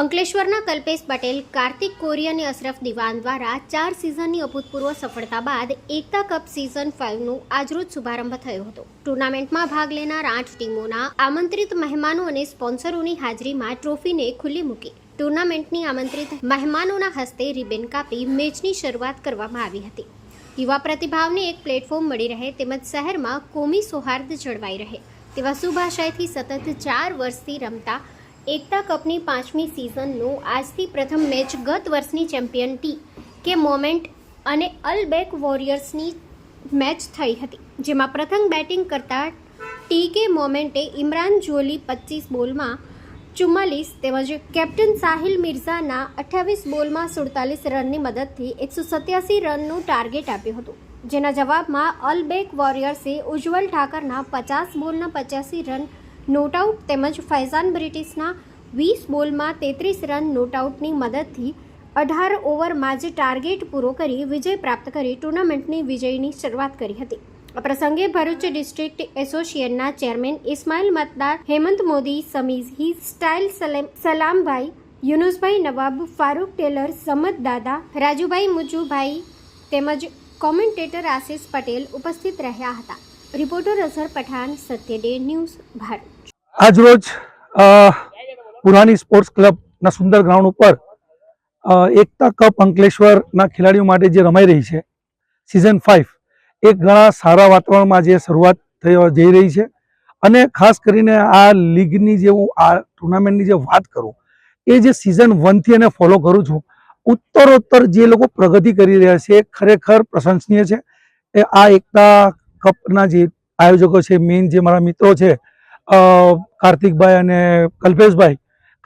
અંકલેશ્વરના કલ્પેશ પટેલ, કાર્તિક કોરી અને અશરફ દિવાન દ્વારા ચાર સિઝનની અભૂતપૂર્વ સફળતા બાદ એકતા કપ સિઝન ફાઇવનું આજરોજ શુભારંભ થયો હતો. ટુર્નામેન્ટમાં ભાગ લેનાર આઠ ટીમોના આમંત્રિત મહેમાનો અને સ્પોન્સરોની હાજરીમાં ટ્રોફીને ખુલ્લી મૂકી. ટુર્નામેન્ટની આમંત્રિત મહેમાનોના હસ્તે રિબેન કાપી મેચની શરૂઆત કરવામાં આવી હતી. યુવા પ્રતિભાવને એક પ્લેટફોર્મ મળી રહે તેમજ શહેરમાં કોમી સૌહાર્દ જળવાઈ રહે તેવા શુભાશયથી સતત ચાર વર્ષથી રમતા એકતા કપની પાંચમી સિઝનનું આજથી પ્રથમ મેચ ગત વર્ષની ચેમ્પિયન ટી કે મોમેન્ટ અને અલબેક વોરિયર્સની મેચ થઈ હતી, જેમાં પ્રથમ બેટિંગ કરતા ટી કે મોમેન્ટે ઇમરાન જોલી પચીસ બોલમાં ચુમ્માલીસ તેમજ કેપ્ટન સાહિલ મિર્ઝાના અઠ્યાવીસ બોલમાં સુડતાલીસ રનની મદદથી એકસો સત્યાસી રનનું ટાર્ગેટ આપ્યું હતું, જેના જવાબમાં અલબેક વોરિયર્સે ઉજ્જવલ ઠાકરના પચાસ બોલના પચાસી રન નોટઆઉટ તેમજ ફૈઝાન બ્રિટિશના વીસ બોલમાં તેત્રીસ રન નોટઆઉટની મદદથી અઢાર ઓવરમાં જ ટાર્ગેટ પૂરો કરી વિજય પ્રાપ્ત કરી ટુર્નામેન્ટની વિજયની શરૂઆત કરી હતી. આ પ્રસંગે ભરૂચ ડિસ્ટ્રિક્ટ એસોસિએશનના ચેરમેન ઇસ્માઇલ મતદાર, હેમંત મોદી સમીઝ હી, સ્ટાઇલ સલેમ, સલામભાઈ, યુનુસભાઈ નવાબ, ફારૂક ટેલર સમદ દાદા, રાજુભાઈ મુજુભાઈ તેમજ કોમેન્ટેટર આશિષ પટેલ ઉપસ્થિત રહ્યા હતા. Reporter Azhar Pathan Satya day news, Bharat. આજરોજ પુરાની સ્પોર્ટ્સ ક્લબના સુંદર ગ્રાઉન્ડ ઉપર એકતા કપ અંકલેશ્વરના ખેલાડીઓ માટે જે રમાઈ રહી છે સિઝન ફાઇવ એ ઘણા સારા વાતાવરણમાં જે શરૂઆત થઈ, જઈ રહી છે. અને ખાસ કરીને આ લીગની જે હું આ ટુર્નામેન્ટની જે વાત કરું, એ જે સિઝન વનથી એને ફોલો કરું છું, ઉત્તરોત્તર જે લોકો પ્રગતિ કરી રહ્યા છે, એ ખરેખર પ્રશંસનીય છે. એ આ એકતા કપના જે આયોજકો છે મેઇન જે મારા મિત્રો છે કાર્તિકભાઈ અને કલ્પેશભાઈ,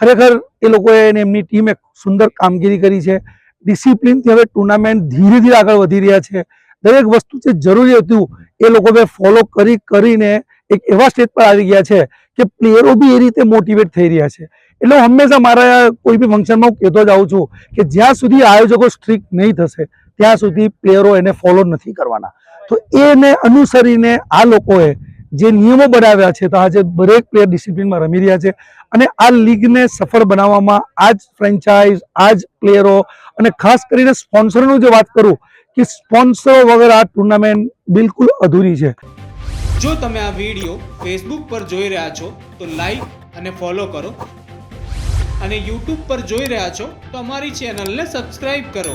ખરેખર એ લોકોએ એમની ટીમે સુંદર કામગીરી કરી છે. ડિસિપ્લિનથી હવે ટુર્નામેન્ટ ધીરે ધીરે આગળ વધી રહ્યા છે. દરેક વસ્તુ જે જરૂરી હતું, એ લોકો બે ફોલો કરી, કરીને એક એવા સ્ટેજ પર આવી ગયા છે કે પ્લેયરો બી એ રીતે મોટિવેટ થઈ રહ્યા છે. એટલે હું હંમેશા મારા કોઈ બી ફંક્શનમાં હું કહેતો જ આવું છું કે જ્યાં સુધી આયોજકો સ્ટ્રિક્ટ નહીં થશે ત્યાં સુધી પ્લેયરો એને ફોલો નથી કરવાના. તો એને અનુસરીને આ લોકોએ જે નિયમો બનાવ્યા છે, તો આજે દરેક પ્લેયર ડિસિપ્લિનમાં રમી રહ્યા છે અને આ લીગને સફળ બનાવવામાં આ જ ફ્રેન્ચાઇઝ આ જ પ્લેયરો અને ખાસ કરીને સ્પોન્સરનું જે વાત કરું કે સ્પોન્સર વગર આ ટુર્નામેન્ટ બિલકુલ અધૂરી છે. જો તમે આ વીડિયો ફેસબુક પર જોઈ રહ્યા છો, તો લાઈક અને ફોલો કરો. અને યુટ્યુબ પર જોઈ રહ્યા છો, તો અમારી ચેનલને સબસ્ક્રાઈબ કરો.